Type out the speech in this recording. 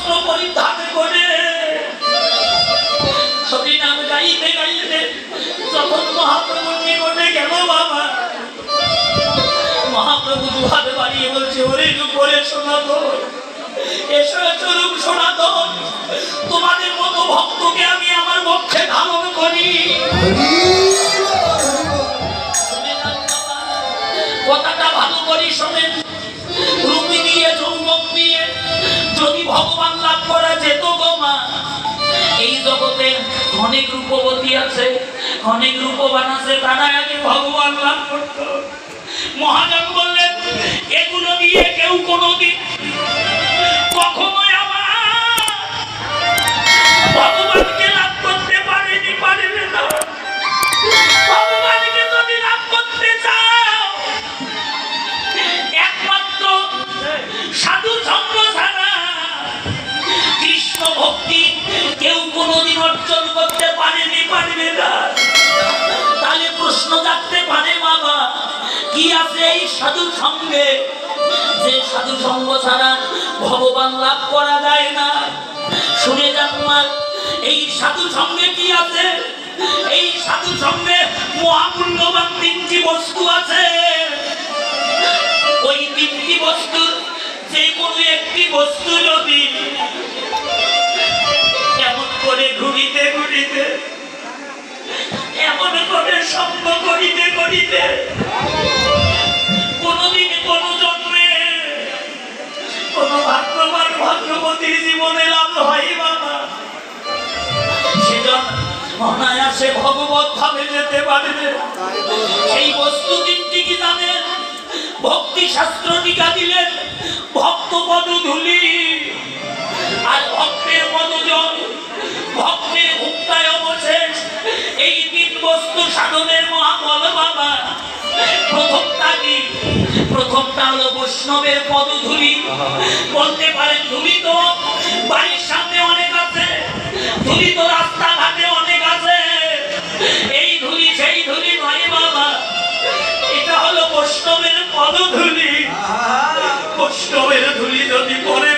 বস্ত্র পরিধান করে হরি গাইতে গাইতে যখন মহাপ্রভুর নিকটে গেল বাবা? মহাপ্রভু দুহাত বাড়িয়ে বলছে ওরে উপরে শোনাতো এসো চলুক শোনাতো তোমাদের মতো ভক্তকে আমি আমার পক্ষে ধারণ করি। কথাটা ভালো করে শোনেন। এই জগতে অনেক রূপবতী আছে, অনেক রূপবান আছে, তারা আগে ভগবান লাভ করত। মহাজন বললেন, এগুলো দিয়ে কেউ কোনোদিন প্রশ্ন জাগতে পারে বাবা। কি আছে এই সাধু সঙ্গে? যে সাধু সঙ্গ ছাড়া ভগবান লাভ করা যায় না। শুনে যান মা, এই সাধু সঙ্গে কি আছে? এই সাধু সঙ্গে মহামূল্যবান তিনটি বস্তু অনায়াসে ভগবত ভাবে যেতে পারবে। সেই বস্তু তিনটি কি জানেন? ভক্তি শাস্ত্র টিকা দিলেন, ভক্ত পদ ধুলি আর ভক্তের পদজন ভক্তের ভুক্তায় অবশেষ এই তিন বস্তু সাধনের মহাবল বাবা প্রথমটা কি? প্রথমটা হলো বৈষ্ণবের পদধূলি। বলতে পারেন ধুলি তো বাড়ির সামনে অনেক আছে। ধুলি তো রাস্তাঘাটে বৈষ্ণবের পদধূলি বৈষ্ণবের ধুলি যদি পরে